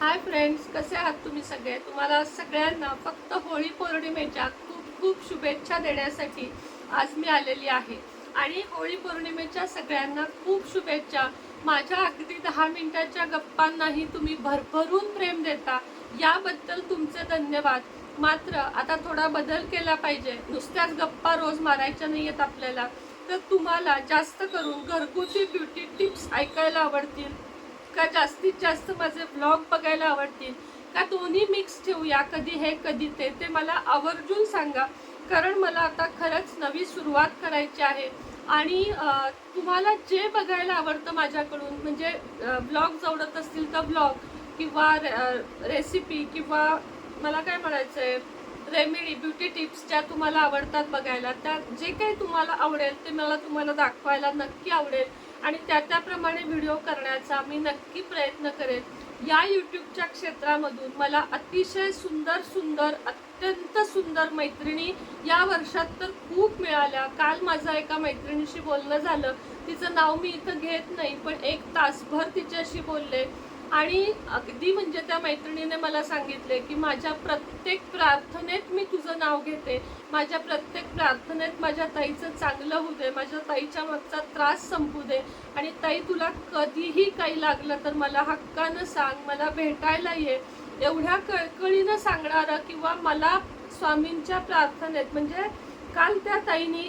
Hi friends कसे आहात तुम्ही सगळे? तुम्हाला सगळ्यांना फक्त होळी पौर्णिमेच्या खूप खूप शुभेच्छा देण्यासाठी आज मी आलेली आहे. आणि होळी पौर्णिमेच्या सगळ्यांना खूप शुभेच्छा. माझ्या अगदी दहा मिनिटाच्या गप्पांनाही तुम्ही भरभरून प्रेम देता. याबद्दल तुमचे धन्यवाद. मात्र आता थोडा बदल केला पाहिजे. नुसत्याच गप्पा रोज मारायच्या नाही आहेत आपल्याला. तर तुम्हाला जास्त करून घरगुती ब्युटी टिप्स ऐकायला आवडतील. का जास्तीत जास्त माझे ब्लॉग बघायला आवडतील? का दोन्ही मिक्स ठेवूया कधी हे कधी ते ते मला आवर्जून सांगा. कारण मला आता खरंच नवी सुरुवात करायची आहे. आणि तुम्हाला जे बघायला आवडतं माझ्याकडून म्हणजे ब्लॉग जवळत असतील तर ब्लॉग किंवा रेसिपी किंवा मला काय म्हणायचं आहे रेमेडी ब्युटी टिप्स ज्या तुम्हाला आवडतात बघायला त्या जे काही तुम्हाला आवडेल ते मला तुम्हाला दाखवायला नक्की आवडेल. आणि त्या त्याप्रमाणे व्हिडिओ करण्याचा मी नक्की प्रयत्न करेन. या यूट्यूबच्या क्षेत्रामधून मला अतिशय सुंदर सुंदर अत्यंत सुंदर मैत्रिणी या वर्षात तर खूप मिळाल्या. काल माझं एका मैत्रिणीशी बोलणं झालं. तिचं नाव मी इथं घेत नाही पण एक तासभर तिच्याशी बोलले. आणि अगदी म्हणजे त्या मैत्रिणीने मला सांगितले की माझ्या प्रत्येक प्रार्थनेत मी तुझं नाव घेते. माझ्या प्रत्येक प्रार्थनेत माझ्या ताईचं चांगलं होऊ दे माझ्या ताईच्या मागचा त्रास संपू दे. आणि ताई तुला कधीही काही लागलं तर मला हक्कानं सांग मला भेटायला ये. एवढ्या कळकळीनं सांगणारं किंवा मला स्वामींच्या प्रार्थनेत म्हणजे काल त्या ताईनी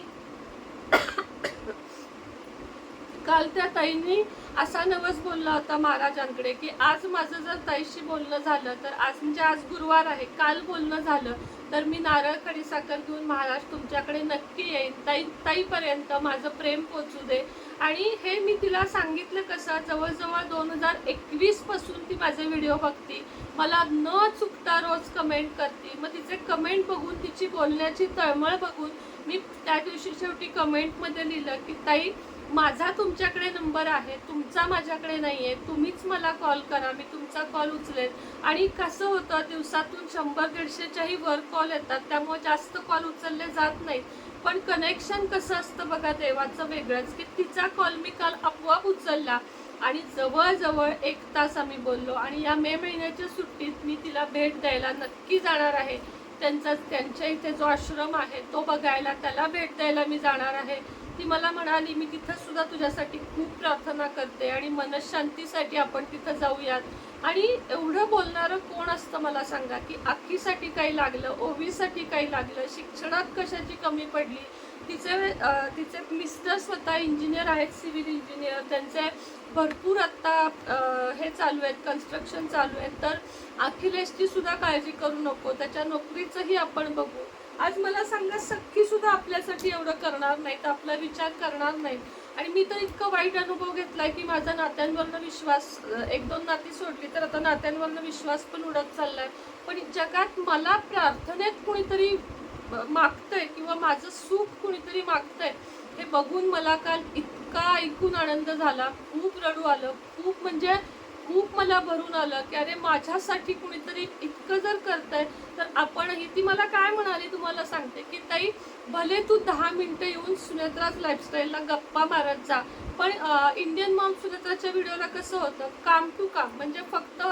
काल त्या ताईंनी असा नवस बोलला होता महाराजांकडे की आज माझं जर ताईशी बोलणं झालं तर आज म्हणजे आज गुरुवार आहे काल बोलणं झालं तर मी नारळ खडीसाखर घेऊन महाराज तुमच्याकडे नक्की येईन. ताई ताईपर्यंत माझं प्रेम पोचू दे. आणि हे मी तिला सांगितलं कसं जवळजवळ दोन हजार एकवीसपासून ती माझे व्हिडिओ बघते. मला न चुकता रोज कमेंट करते. मग तिचे कमेंट बघून तिची बोलण्याची तळमळ बघून मी त्या दिवशी शेवटी कमेंटमध्ये लिहिलं की ताई माझा तुमच्याकडे नंबर आहे तुमचा माझ्याकडे नाही आहे तुम्हीच मला कॉल करा मी तुमचा कॉल उचलेन. आणि कसं होतं दिवसातून शंभर दीडशेच्याही वर कॉल येतात त्यामुळे जास्त कॉल उचलले जात नाहीत. पण कनेक्शन कसं असतं बघा देवाचं वेगळंच की तिचा कॉल मी काल आपोआप उचलला आणि जवळजवळ एक तास आम्ही बोललो आणि या मे महिन्याच्या सुट्टीत मी तिला भेट द्यायला नक्की जाणार आहे. त्यांचा त्यांच्या इथे जो आश्रम आहे तो बघायला त्याला भेट द्यायला मी जाणार आहे. ती मला म्हणाली मी तिथं सुद्धा तुझ्यासाठी खूप प्रार्थना करते आणि मनशांतीसाठी आपण तिथं जाऊयात. आणि एवढं बोलणारं कोण असतं मला सांगा की अख्खीसाठी काही लागलं ओवीसाठी काही लागलं शिक्षणात कशाची कमी पडली? तिचे तिचे मिस्टर स्वतः इंजिनियर आहेत सिव्हिल इंजिनियर. त्यांचे भरपूर आत्ता हे चालू आहेत कन्स्ट्रक्शन चालू आहेत. तर अखिलेशची सुद्धा काळजी करू नको त्याच्या नोकरीचंही आपण बघू. आज मला सांगा सख्खी सुद्धा आपल्यासाठी एवढं करणार नाहीत आपला विचार करणार नाही आणि मी तर इतकं वाईट अनुभव घेतलाय की माझा नात्यांवरनं विश्वास एक दोन नाती सोडली तर आता नात्यांवरनं विश्वास पण उडत चाललाय. पण जगात मला प्रार्थनेत कुणीतरी मागतंय किंवा माझं सुख कुणीतरी मागतंय हे बघून मला काल इतका ऐकून आनंद झाला. खूप रडू आलं. खूप म्हणजे खूप मला भरून आलं की अरे माझ्यासाठी कुणीतरी इतकं जर करतंय तर आपणही ती मला काय म्हणाली तुम्हाला सांगते की ताई भले तू दहा मिनटं येऊन सुनेत्राज लाईफस्टाईलला गप्पा मारत जा पण इंडियन मॉम सुनेत्राच्या व्हिडिओला कसं होतं काम टू काम म्हणजे फक्त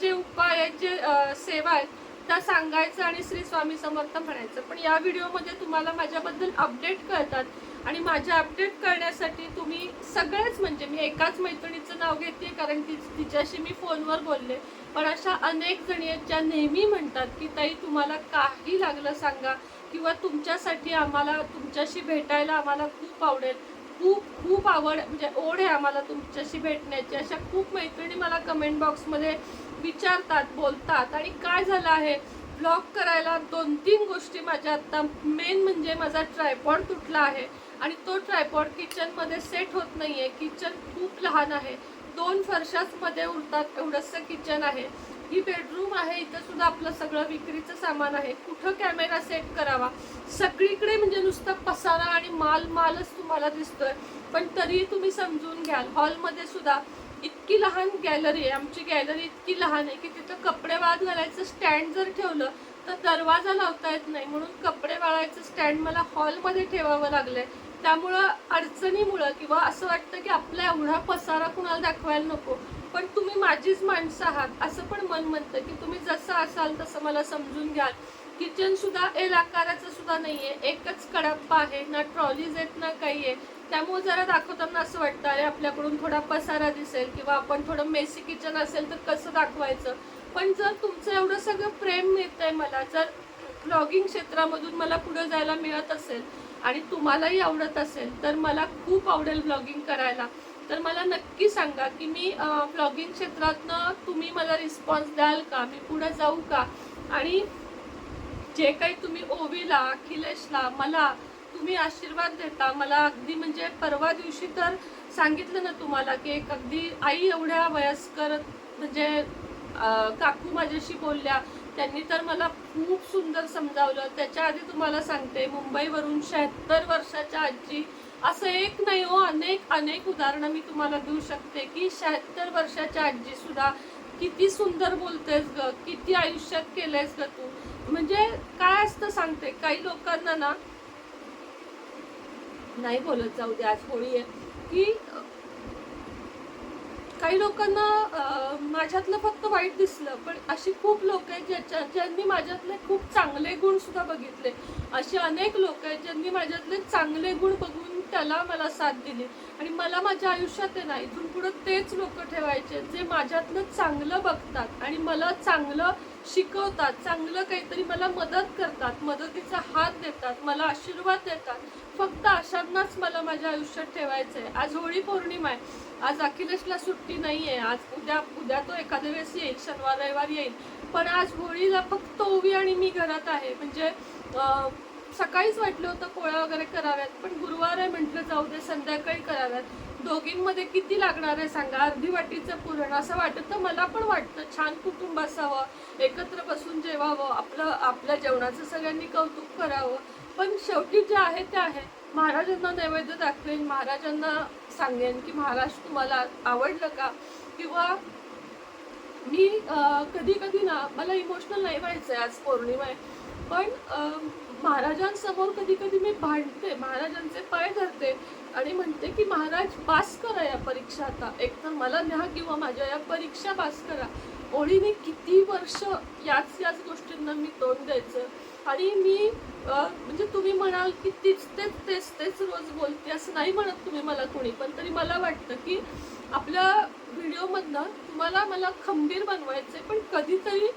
जे उपाय आहेत जे सेवा आहेत त्या सांगायचं आणि श्री स्वामी समर्थ म्हणायचं. पण या व्हिडिओमध्ये तुम्हाला माझ्याबद्दल अपडेट कळतात आणि माझ्या अपडेट करण्यासाठी तुम्ही सगळेच म्हणजे मी एकाच मैत्रिणीचं नाव घेते कारण ती तिच्याशी मी फोनवर बोलले. पण अशा अनेक जणी आहेत ज्या नेहमी म्हणतात की ताई तुम्हाला काही लागलं सांगा किंवा तुमच्यासाठी आम्हाला तुमच्याशी भेटायला आम्हाला खूप आवडेल. खूप खूप आवड म्हणजे ओढ आहे आम्हाला तुमच्याशी भेटण्याची. अशा खूप मैत्रिणी मला कमेंट बॉक्समध्ये विचारतात बोलतात. आणि काय झालं आहे? ब्लॉग करायला दोन तीन गोष्टी माझ्या आत्ता मेन म्हणजे माझा ट्रायपॉड तुटला आहे. आणि तो ट्रायपॉड किचनमध्ये सेट होत नाही आहे किचन खूप लहान आहे. दोन फरशाच मध्ये उरतात एवढंसं किचन आहे. ही बेडरूम आहे इथं सुद्धा आपलं सगळं विक्रीचं सामान आहे. कुठं कॅमेरा सेट करावा? सगळीकडे म्हणजे नुसतं पसारा आणि माल मालच तुम्हाला दिसतोय. पण तरीही तुम्ही समजून घ्याल हॉलमध्ये सुद्धा इतकी लहान गॅलरी आहे. आमची गॅलरी इतकी लहान आहे की तिथं कपडे वाळत घालायचं स्टँड जर ठेवलं तर दरवाजा लावता येत नाही. म्हणून कपडे वाळायचं स्टँड मला हॉलमध्ये ठेवावं लागलं आहे त्यामुळं अडचणीमुळं किंवा असं वाटतं की आपला एवढा पसारा कुणाला दाखवायला नको पण तुम्ही माझीच माणसं आहात असं पण मन म्हणतं की तुम्ही जसं असाल तसं मला समजून घ्याल. किचन सुद्धा एल आकाराचं सुद्धा आहे एकच कडप्पा आहे ना ट्रॉलीज आहेत ना काही आहे. त्यामुळे जरा दाखवताना असं वाटतं अरे आपल्याकडून थोडा पसारा दिसेल किंवा आपण थोडं मेसी किचन असेल तर कसं दाखवायचं? पण जर तुमचं एवढं सगळं प्रेम मिळतंय मला जर ब्लॉगिंग क्षेत्रामधून मला पुढे जायला मिळत असेल आणि तुम्हालाही आवडत असेल तर मला खूप आवडेल ब्लॉगिंग करायला. तर मला नक्की सांगा की मी ब्लॉगिंग क्षेत्रातनं तुम्ही मला रिस्पॉन्स द्याल का? मी पुढे जाऊ का? आणि जे काही तुम्ही ओवीला अखिलेशला मला तुम्ही आशीर्वाद देता मला अगदी म्हणजे परवा दिवशी तर सांगितलं ना तुम्हाला की एक अगदी आई एवढ्या वयस्कर म्हणजे काकू माझ्याशी बोलल्या त्यांनी तर मला खूप सुंदर समजावलं. त्याच्या आधी तुम्हाला सांगते मुंबईवरून शहात्तर वर्षाच्या आजी असं एक नाही हो अनेक अनेक उदाहरणं मी तुम्हाला देऊ शकते की शहात्तर वर्षाच्या आजी सुद्धा किती सुंदर बोलतेस ग किती आयुष्यात केलंयस ग तू. म्हणजे काय असतं सांगते काही लोकांना ना नाही बोलत जाऊ दे आज होळी आहे की काही लोकांना माझ्यातलं फक्त वाईट दिसलं पण अशी खूप लोक आहेत ज्याच्या ज्यांनी माझ्यातले खूप चांगले गुण सुद्धा बघितले. असे अनेक लोक आहेत ज्यांनी माझ्यातले चांगले गुण बघून त्याला मला साथ दिली. आणि मला माझ्या आयुष्यात आहे ना इथून पुढं तेच लोक ठेवायचे जे माझ्यातलं चांगलं बघतात आणि मला चांगलं शिकवतात चांगलं काहीतरी मला मदत करतात मदतीचा हात देतात मला आशीर्वाद देतात. फक्त अशांनाच मला माझ्या आयुष्यात ठेवायचं आहे आज होळी पौर्णिमा आहे. आज अखिलेशला सुट्टी नाही आहे आज उद्या उद्या तो एखाद्या वेळेस येईल शनिवार रविवार येईल. पण आज होळीला फक्त ओवी आणि मी घरात आहे. म्हणजे सकाळीच वाटलं होतं पोळ्या वगैरे कराव्यात पण गुरुवार आहे म्हटलं जाऊ दे संध्याकाळी कराव्यात. दोघींमध्ये किती लागणार आहे सांगा? अर्धी वाटीचं पुरण असं वाटतं मला पण वाटतं छान कुटुंब असावं एकत्र बसून जेवावं आपलं आपल्या जेवणाचं सगळ्यांनी कौतुक करावं. पण शेवटी जे आहे ते आहे. महाराजांना नैवेद्य दाखवेन महाराजांना सांगेन की महाराज तुम्हाला आवडलं का? किंवा मी कधी कधी ना मला इमोशनल नाही व्हायचं आहे आज पौर्णिमा आहे पण महाराजांसमोर कधी कधी मी भांडते महाराजांचे पाय धरते आणि म्हणते की महाराज पास करा या परीक्षा आता. एक तर मला न्या किंवा माझ्या या परीक्षा पास करा. ओळीने किती वर्ष याच याच गोष्टींना मी तोंड द्यायचं? आणि मी म्हणजे तुम्ही म्हणाल की तीच तेच तेच तेच रोज बोलते असं नाही म्हणत तुम्ही मला कोणी. पण तरी मला वाटतं की आपल्या व्हिडिओमधनं तुम्हाला मला खंबीर बनवायचं आहे पण कधीतरी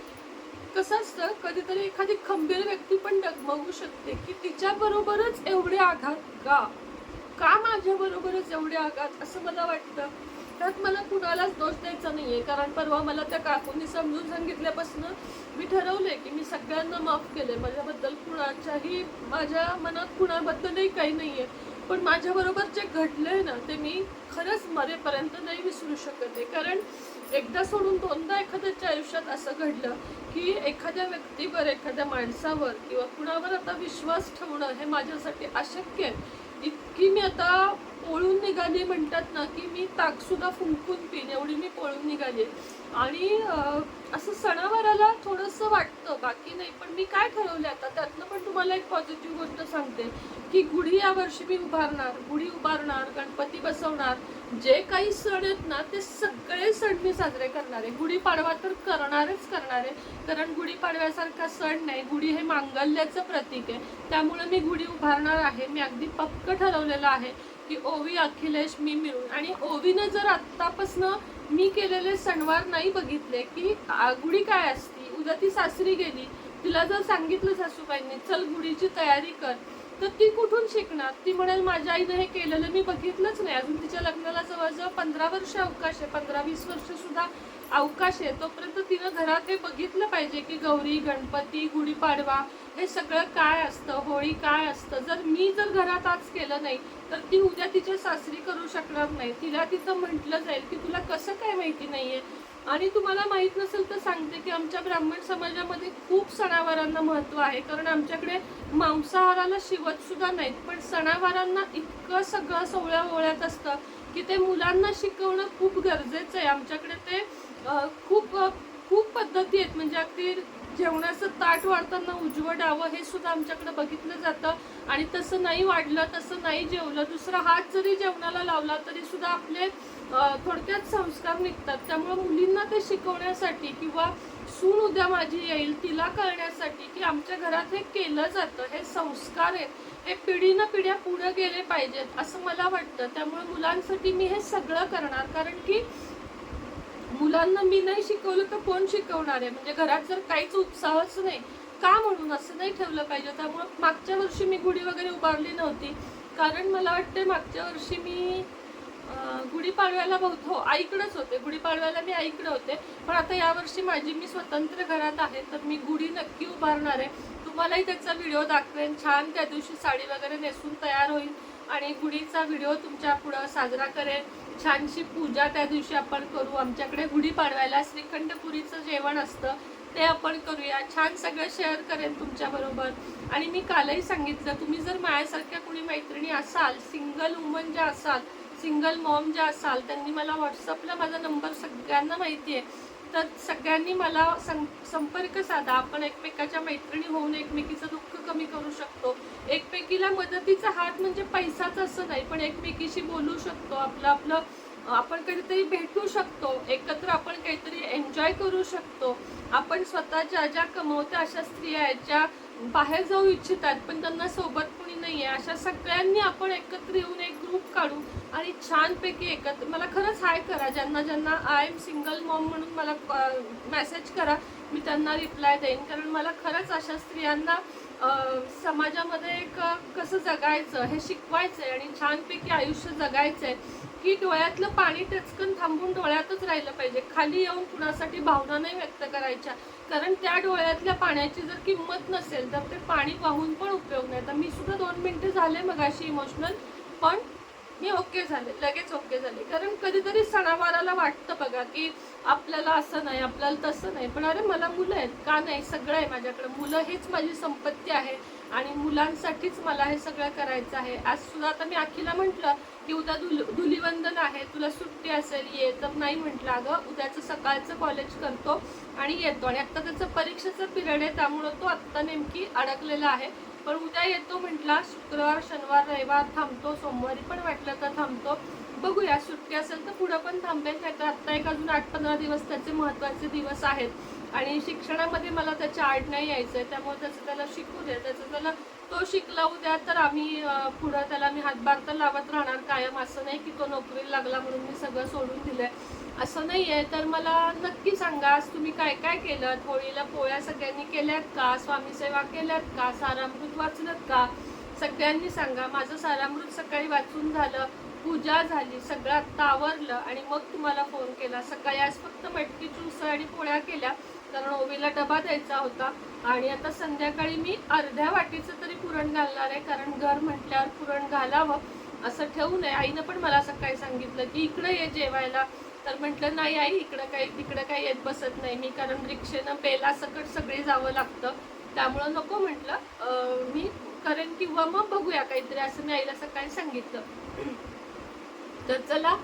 कसं असतं कधीतरी एखादी खंबीर व्यक्ती पण डगमगू शकते की तिच्या बरोबरच एवढे आघात का? का माझ्या बरोबरच एवढे आघात? असं मला वाटतं. त्यात मला कुणालाच दोष द्यायचा नाहीये. कारण परवा मला त्या काकूंनी समजून सांगितल्यापासून मी ठरवले की मी सगळ्यांना माफ केलंय. माझ्याबद्दल कुणाच्याही माझ्या मनात कुणाबद्दलही काही नाहीये. पण माझ्याबरोबर जे जे घडलंय ना ते मी खरंच मरेपर्यंत नाही विसरू शकत आहे. कारण एकदा सोडून दोनदा एखाद्याच्या आयुष्यात असं घडलं की एखाद्या व्यक्तीवर एखाद्या माणसावर किंवा कुणावर आता विश्वास ठेवणं हे माझ्यासाठी अशक्य आहे. इतकी मी आता पळून निघाली म्हणतात ना की मी ताक सुद्धा फुंकून पिन एवढी मी पळून निघाली. आणि असं सणावाराला थोडंसं वाटतं बाकी नाही. पण मी काय ठरवलं आता? त्यातनं पण तुम्हाला एक पॉझिटिव्ह गोष्ट सांगते की गुढी या वर्षी मी उभारणार. गुढी उभारणार गणपती बसवणार. जे काही सण आहेत ना ते सगळे सण मी साजरे करणार. आहे गुढीपाडवा तर करणारच करणार. आहे कारण गुढीपाडव्यासारखा सण नाही गुढी हे मांगल्याचं प्रतीक आहे. त्यामुळे मी गुढी उभारणार आहे. मी अगदी पक्क ठरवलेलं आहे की ओवी अखिलेश मी मिळून. आणि ओवीनं जर आत्तापासनं मी केलेले सणवार नाही बघितले की गुढी काय असती? उद्या ती सासरी गेली. तिला जर सांगितलं सासूबाईंनी चल गुढीची तयारी कर. तर ती कुठून शिकणार? ती म्हणेल माझ्या आईनं हे केलेलं मी बघितलंच नाही. अजून तिच्या लग्नाला जवळजवळ पंधरा वर्ष अवकाश आहे. पंधरा वीस वर्ष सुद्धा अवकाश आहे. तोपर्यंत तिनं घरात हे बघितलं पाहिजे की गौरी गणपती गुढीपाडवा हे सगळं काय असतं? होळी काय असतं? जर मी जर घरात आज केलं नाही तर ती उद्या तिच्या सासरी करू शकणार नाही. तिला तिथं म्हटलं जाईल की तुला कसं काय माहिती नाहीये? आणि तुम्हाला माहीत नसेल तर सांगते की आमच्या ब्राह्मण समाजामध्ये खूप सणावारांना महत्त्व आहे. कारण आमच्याकडे मांसाहाराला शिवत सुद्धा नाहीत. पण सणावारांना इतकं सगळं सोहळ्या ओळ्यात असतं की ते मुलांना शिकवणं खूप गरजेचं आहे. आमच्याकडे ते खूप खूप पद्धती आहेत. म्हणजे अगदी जेवणाचं ताट वाढताना उजवडावं हे सुद्धा आमच्याकडे बघितलं जातं. आणि तसं नाही वाढलं तसं नाही जेवलं दुसरा हात जरी जेवणाला लावला तरी सुद्धा आपले थोडक्यात संस्कार निघतात. त्यामुळे मुलींना ते शिकवण्यासाठी किंवा सून उद्या माझी येईल तिला कळण्यासाठी की आमच्या घरात हे केलं जातं हे संस्कार आहेत हे पिढीनं पिढ्या पुढे गेले पाहिजेत असं मला वाटतं. त्यामुळे मुलांसाठी मी हे सगळं करणार. कारण की मुलांना मी नाही शिकवलं तर कोण शिकवणार आहे? म्हणजे घरात जर काहीच उत्साहच नाही का म्हणून असं नाही ठेवलं पाहिजे? त्यामुळं मागच्या वर्षी मी गुढी वगैरे उभारली नव्हती. कारण मला वाटते मागच्या वर्षी मी गुढीपाडव्याला बहुत हो आईकडेच होते. गुढीपाडव्याला मी आईकडे होते. पण आता यावर्षी माझी मी स्वतंत्र घरात आहे तर मी गुढी नक्की उभारणार आहे. तुम्हालाही त्याचा व्हिडिओ दाखवेन. छान त्या दिवशी साडी वगैरे नेसून तयार होईल. आणि गुढीचा व्हिडिओ तुमच्या पुढं साजरा करेन. छानशी पूजा त्या दिवशी आपण करू. आमच्याकडे गुढी पाडवायला श्रीखंडपुरीचं जेवण असतं. ते आपण करूया. छान सगळं शेअर करेन तुमच्याबरोबर आणि मी कालही सांगितलं तुम्ही जर माझ्यासारख्या कुणी मैत्रिणी असाल सिंगल वुमन ज्या असाल सिंगल मॉम ज्या असाल त्यांनी मला व्हॉट्सअपला माझा नंबर सगळ्यांना माहिती आहे तर सगळ्यांनी मला सं संपर्क साधा. आपण एकमेकाच्या मैत्रिणी होऊन एकमेकीचं दुःख कमी करू शकतो. एकमेकीला मदतीचा हात म्हणजे पैसाच असं नाही पण एकमेकीशी बोलू शकतो. आपलं आपलं आपण कधीतरी भेटू शकतो. एकत्र आपण काहीतरी एन्जॉय करू शकतो. आपण स्वतः ज्या ज्या कमवत्या अशा स्त्रिया आहेत ज्या बाहेर जाऊ इच्छितात पण त्यांना सोबत नाही आहे अशा सगळ्यांनी आपण एकत्र येऊन एक ग्रुप काढू आणि छानपैकी एकत्र मला खरंच हाय करा. ज्यांना ज्यांना आय एम सिंगल मॉम म्हणून मला मेसेज करा मी त्यांना रिप्लाय देईन. कारण मला खरंच अशा स्त्रियांना समाजामध्ये एक कसं जगायचं हे शिकवायचं आहे आणि छानपैकी आयुष्य जगायचं आहे की डोळ्यातलं पाणी टचकन थांबून डोळ्यातच राहिलं पाहिजे. खाली येऊन कुणासाठी भावना नाही व्यक्त करायच्या. कारण त्या डोळ्यातल्या पाण्याची जर किंमत नसेल तर ते पाणी वाहून पण उपयोग नाही. तर मी सुद्धा दोन मिनिटं झाले मगाशी इमोशनल पण मी ओके झाले लगेच ओके झाले. कारण कधीतरी सणावाराला वाटतं बघा की आपल्याला असं नाही आपल्याला तसं नाही. पण अरे मला मुलं आहेत. का नाही? सगळं आहे माझ्याकडे. मुलं हेच माझी संपत्ती आहे आणि मुलांसाठीच मला हे सगळं करायचं आहे. आज सुद्धा आता मी आखीला म्हटलं की उद्या धुल धुलीवंदन आहे. तुला सुट्टी असेल ये. तर नाही म्हटलं. अगं उद्याचं सकाळचं कॉलेज करतो आणि येतो. आणि आत्ता त्याचं परीक्षेचं पिरियड आहे. त्यामुळं तो आत्ता नेमकी अडकलेला आहे. पण उद्या येतो म्हटला शुक्रवार शनिवार रविवार थांबतो सोमवारी पण वाटलं तर थांबतो. बघूया सुट्टी असेल तर पुढं पण थांबेल नाही तर आत्ता एक अजून आठ पंधरा दिवस त्याचे महत्त्वाचे दिवस आहेत. आणि शिक्षणामध्ये मला त्याच्या आड नाही यायचं आहे त्यामुळे त्याचं त्याला शिकू दे त्याचं त्याला तो शिकला उद्या तर आम्ही पुढं त्याला मी हातभार तर लावत राहणार कायम असं नाही की तो नोकरीला लागला म्हणून मी सगळं सोडून दिलं आहे असं नाही आहे तर मला नक्की सांगा आज तुम्ही काय काय केलं? होळीला पोळ्या सगळ्यांनी केल्यात का? स्वामी सेवा केल्यात का? सारामृत वाचलत का? सगळ्यांनी सांगा. माझं सारामृत सकाळी वाचून झालं पूजा झाली सगळं आत्ता आवरलं आणि मग तुम्हाला फोन केला. सकाळी आज फक्त मटकीची उसळ आणि पोळ्या केल्या. कारण ओवीला डबा द्यायचा होता. आणि आता संध्याकाळी मी अर्ध्या वाटीचं तरी पुरण घालणार आहे. कारण घर म्हटल्यावर पुरण घालावं असं ठेवू नये. आईनं पण मला सकाळी सांगितलं की इकडं ये जेवायला. तर म्हटलं नाही आई इकडं काही तिकडं काही येत बसत नाही मी कारण रिक्षेनं बेलासकट सगळे जावं लागतं. त्यामुळं नको म्हटलं. मी करेन किंवा मग बघूया काहीतरी असं मी आईला सकाळी सांगितलं. तर चला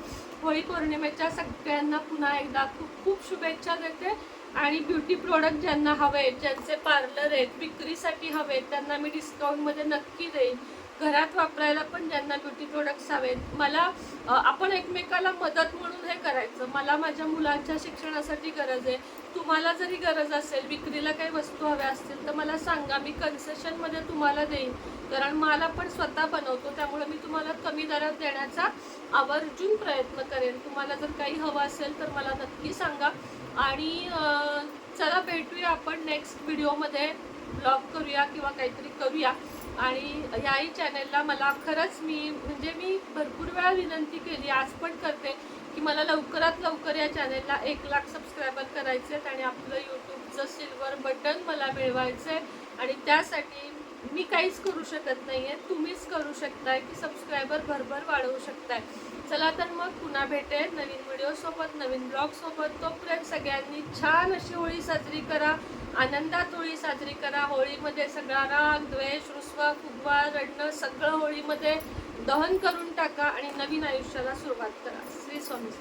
होळी पौर्णिमेच्या सगळ्यांना पुन्हा एकदा खूप खूप शुभेच्छा देते. आणि ब्युटी प्रोडक्ट ज्यांना हवे ज्यांचे पार्लर आहेत विक्रीसाठी हवे त्यांना मी डिस्काउंटमध्ये नक्की देईन. घरात वापरायला पण ज्यांना ब्युटी प्रोडक्ट्स हवेत मला आपण एकमेकाला मदत म्हणून हे करायचं. मला माझ्या मुलांच्या शिक्षणासाठी गरज आहे. तुम्हाला जरी गरज असेल विक्रीला काही वस्तू हव्या असतील तर मला सांगा मी कन्सेशनमध्ये तुम्हाला देईन. कारण मला पण स्वतः बनवतो त्यामुळे मी तुम्हाला कमी दरात देण्याचा आवर्जून प्रयत्न करेन. तुम्हाला जर काही हवं असेल तर मला नक्की सांगा. आणि चला भेटूया आपण नेक्स्ट व्हिडिओमध्ये ब्लॉग करूया किंवा काहीतरी करूया. आणि याही चॅनेलला मला खरंच मी म्हणजे मी भरपूर वेळा विनंती केली आज पण करते की मला लवकरात लवकर या चॅनेलला एक लाख सबस्क्रायबर करायचे आहेत आणि आपलं यूट्यूबचं सिल्वर बटन मला मिळवायचं आहे आणि त्यासाठी मी काहीच करू शकत नाही आहे तुम्हीच करू शकताय की सबस्क्रायबर भरभर वाढवू शकताय. चला तर मग पुन्हा भेटेल नवीन व्हिडिओसोबत नवीन ब्लॉगसोबत तोपर्यंत सगळ्यांनी छान अशी होळी साजरी करा. आनंदात होळी साजरी करा होळीमध्ये सगळा राग द्वेष रुसवा फुगवा रडणं सगळं होळीमध्ये दहन करून टाका आणि नवीन आयुष्याला सुरुवात करा. श्री स्वामी